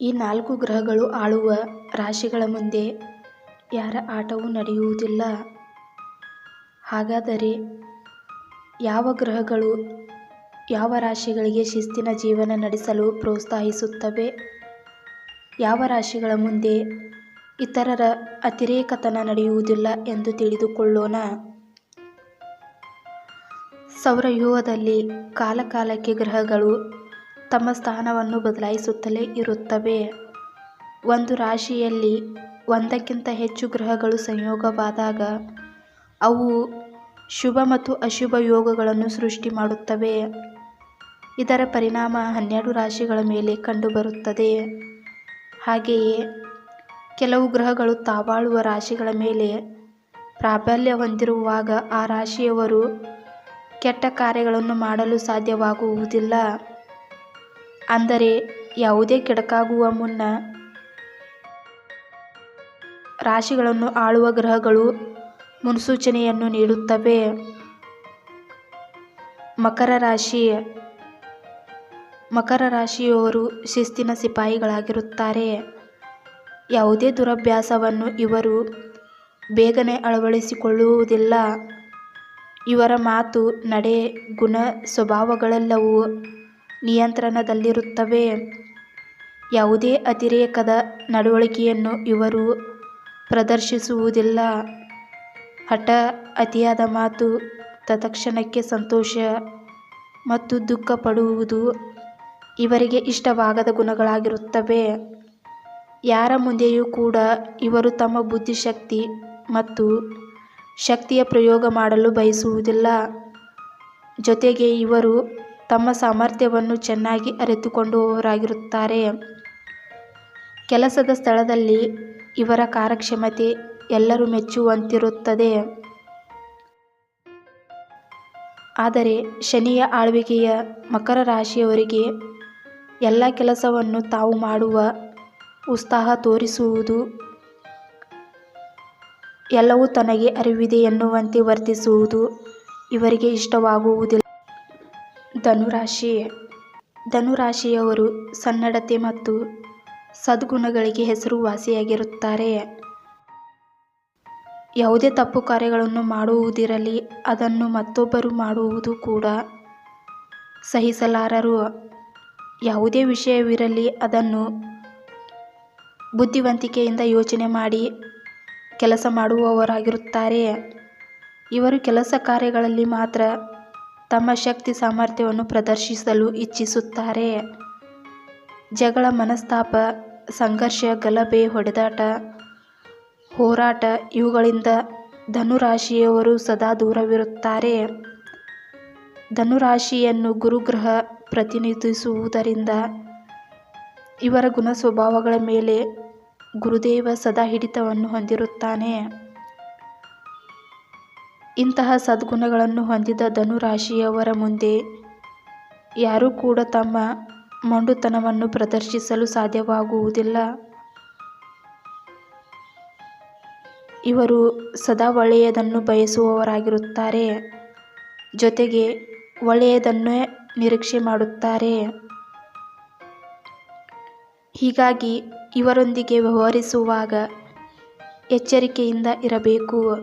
ಈ ನಾಲ್ಕು ಗ್ರಹಗಳು ಆಳುವ ರಾಶಿಗಳ ಮುಂದೆ ಯಾರ ಆಟವೂ ನಡೆಯುವುದಿಲ್ಲ. ಹಾಗಾದರೆ ಯಾವ ಗ್ರಹಗಳು ಯಾವ ರಾಶಿಗಳಿಗೆ ಶಿಸ್ತಿನ ಜೀವನ ನಡೆಸಲು ಪ್ರೋತ್ಸಾಹಿಸುತ್ತವೆ? ಯಾವ ರಾಶಿಗಳ ಮುಂದೆ ಇತರರ ಅತಿರೇಕತನ ನಡೆಯುವುದಿಲ್ಲ ಎಂದು ತಿಳಿದುಕೊಳ್ಳೋಣ. ಸೌರವ್ಯೂಹದಲ್ಲಿ ಕಾಲಕಾಲಕ್ಕೆ ಗ್ರಹಗಳು ತಮ್ಮ ಸ್ಥಾನವನ್ನು ಬದಲಾಯಿಸುತ್ತಲೇ ಇರುತ್ತವೆ. ಒಂದು ರಾಶಿಯಲ್ಲಿ ಒಂದಕ್ಕಿಂತ ಹೆಚ್ಚು ಗ್ರಹಗಳು ಸಂಯೋಗವಾದಾಗ ಅವು ಶುಭ ಮತ್ತು ಅಶುಭ ಯೋಗಗಳನ್ನು ಸೃಷ್ಟಿ ಮಾಡುತ್ತವೆ. ಇದರ ಪರಿಣಾಮ ಹನ್ನೆರಡು ರಾಶಿಗಳ ಮೇಲೆ ಕಂಡುಬರುತ್ತದೆ. ಹಾಗೆಯೇ ಕೆಲವು ಗ್ರಹಗಳು ತಾವಾಳುವ ರಾಶಿಗಳ ಮೇಲೆ ಪ್ರಾಬಲ್ಯ ಹೊಂದಿರುವಾಗ ಆ ರಾಶಿಯವರು ಕೆಟ್ಟ ಕಾರ್ಯಗಳನ್ನು ಮಾಡಲು ಸಾಧ್ಯವಾಗುವುದಿಲ್ಲ. ಅಂದರೆ ಯಾವುದೇ ಕೆಡಕಾಗುವ ಮುನ್ನ ರಾಶಿಗಳನ್ನು ಆಳುವ ಗ್ರಹಗಳು ಮುನ್ಸೂಚನೆಯನ್ನು ನೀಡುತ್ತವೆ. ಮಕರ ರಾಶಿ: ಮಕರ ರಾಶಿಯವರು ಶಿಸ್ತಿನ ಸಿಪಾಯಿಗಳಾಗಿರುತ್ತಾರೆ. ಯಾವುದೇ ದುರಭ್ಯಾಸವನ್ನು ಇವರು ಬೇಗನೆ ಅಳವಡಿಸಿಕೊಳ್ಳುವುದಿಲ್ಲ. ಇವರ ಮಾತು, ನಡೆ, ಗುಣ, ಸ್ವಭಾವಗಳೆಲ್ಲವೂ ನಿಯಂತ್ರಣದಲ್ಲಿರುತ್ತವೆ. ಯಾವುದೇ ಅತಿರೇಕದ ನಡವಳಿಕೆಯನ್ನು ಇವರು ಪ್ರದರ್ಶಿಸುವುದಿಲ್ಲ. ಹಠ, ಅತಿಯಾದ ಮಾತು, ತತ್ಕ್ಷಣಕ್ಕೆ ಸಂತೋಷ ಮತ್ತು ದುಃಖ ಪಡುವುದು ಇವರಿಗೆ ಇಷ್ಟವಾಗದ ಗುಣಗಳಾಗಿರುತ್ತವೆ. ಯಾರ ಮುಂದೆಯೂ ಕೂಡ ಇವರು ತಮ್ಮ ಬುದ್ಧಿಶಕ್ತಿ ಮತ್ತು ಶಕ್ತಿಯ ಪ್ರಯೋಗ ಮಾಡಲು ಬಯಸುವುದಿಲ್ಲ. ಜೊತೆಗೆ ಇವರು ತಮ್ಮ ಸಾಮರ್ಥ್ಯವನ್ನು ಚೆನ್ನಾಗಿ ಅರಿತುಕೊಂಡವರಾಗಿರುತ್ತಾರೆ. ಕೆಲಸದ ಸ್ಥಳದಲ್ಲಿ ಇವರ ಕಾರ್ಯಕ್ಷಮತೆ ಎಲ್ಲರೂ ಮೆಚ್ಚುವಂತಿರುತ್ತದೆ. ಆದರೆ ಶನಿಯ ಆಳ್ವಿಕೆಯ ಮಕರ ರಾಶಿಯವರಿಗೆ ಎಲ್ಲ ಕೆಲಸವನ್ನು ತಾವು ಮಾಡುವ ಉತ್ಸಾಹ ತೋರಿಸುವುದು, ಎಲ್ಲವೂ ತನಗೆ ಅರಿವಿದೆ ಎನ್ನುವಂತೆ ವರ್ತಿಸುವುದು ಇವರಿಗೆ ಇಷ್ಟವಾಗುವುದಿಲ್ಲ. ಧನು ಧನುರಾಶಿಯವರು ಧನು ರಾಶಿಯವರು ಸನ್ನಡತೆ ಮತ್ತು ಸದ್ಗುಣಗಳಿಗೆ ಹೆಸರುವಾಸಿಯಾಗಿರುತ್ತಾರೆ. ಯಾವುದೇ ತಪ್ಪು ಕಾರ್ಯಗಳನ್ನು ಮಾಡುವುದಿರಲಿ, ಅದನ್ನು ಮತ್ತೊಬ್ಬರು ಮಾಡುವುದು ಕೂಡ ಸಹಿಸಲಾರರು. ಯಾವುದೇ ವಿಷಯವಿರಲಿ, ಅದನ್ನು ಬುದ್ಧಿವಂತಿಕೆಯಿಂದ ಯೋಚನೆ ಮಾಡಿ ಕೆಲಸ ಮಾಡುವವರಾಗಿರುತ್ತಾರೆ. ಇವರು ಕೆಲಸ ಕಾರ್ಯಗಳಲ್ಲಿ ಮಾತ್ರ ತಮ್ಮ ಶಕ್ತಿ ಸಾಮರ್ಥ್ಯವನ್ನು ಪ್ರದರ್ಶಿಸಲು ಇಚ್ಛಿಸುತ್ತಾರೆ. ಜಗಳ, ಮನಸ್ತಾಪ, ಸಂಘರ್ಷ, ಗಲಭೆ, ಹೊಡೆದಾಟ, ಹೋರಾಟ ಇವುಗಳಿಂದ ಧನುರಾಶಿಯವರು ಸದಾ ದೂರವಿರುತ್ತಾರೆ. ಧನುರಾಶಿಯನ್ನು ಗುರುಗ್ರಹ ಗುರು ಗ್ರಹ ಪ್ರತಿನಿಧಿಸುವುದರಿಂದ ಇವರ ಗುಣ ಸ್ವಭಾವಗಳ ಮೇಲೆ ಗುರುದೇವ ಸದಾ ಹಿಡಿತವನ್ನು ಹೊಂದಿರುತ್ತಾನೆ. ಇಂತಹ ಸದ್ಗುಣಗಳನ್ನು ಹೊಂದಿದ ಧನುರಾಶಿಯವರ ಮುಂದೆ ಯಾರೂ ಕೂಡ ತಮ್ಮ ಮೊಂಡುತನವನ್ನು ಪ್ರದರ್ಶಿಸಲು ಸಾಧ್ಯವಾಗುವುದಿಲ್ಲ. ಇವರು ಸದಾ ಒಳ್ಳೆಯದನ್ನು ಬಯಸುವವರಾಗಿರುತ್ತಾರೆ. ಜೊತೆಗೆ ಒಳ್ಳೆಯದನ್ನೇ ನಿರೀಕ್ಷೆ ಮಾಡುತ್ತಾರೆ. ಹೀಗಾಗಿ ಇವರೊಂದಿಗೆ ವ್ಯವಹರಿಸುವಾಗ ಎಚ್ಚರಿಕೆಯಿಂದ ಇರಬೇಕು.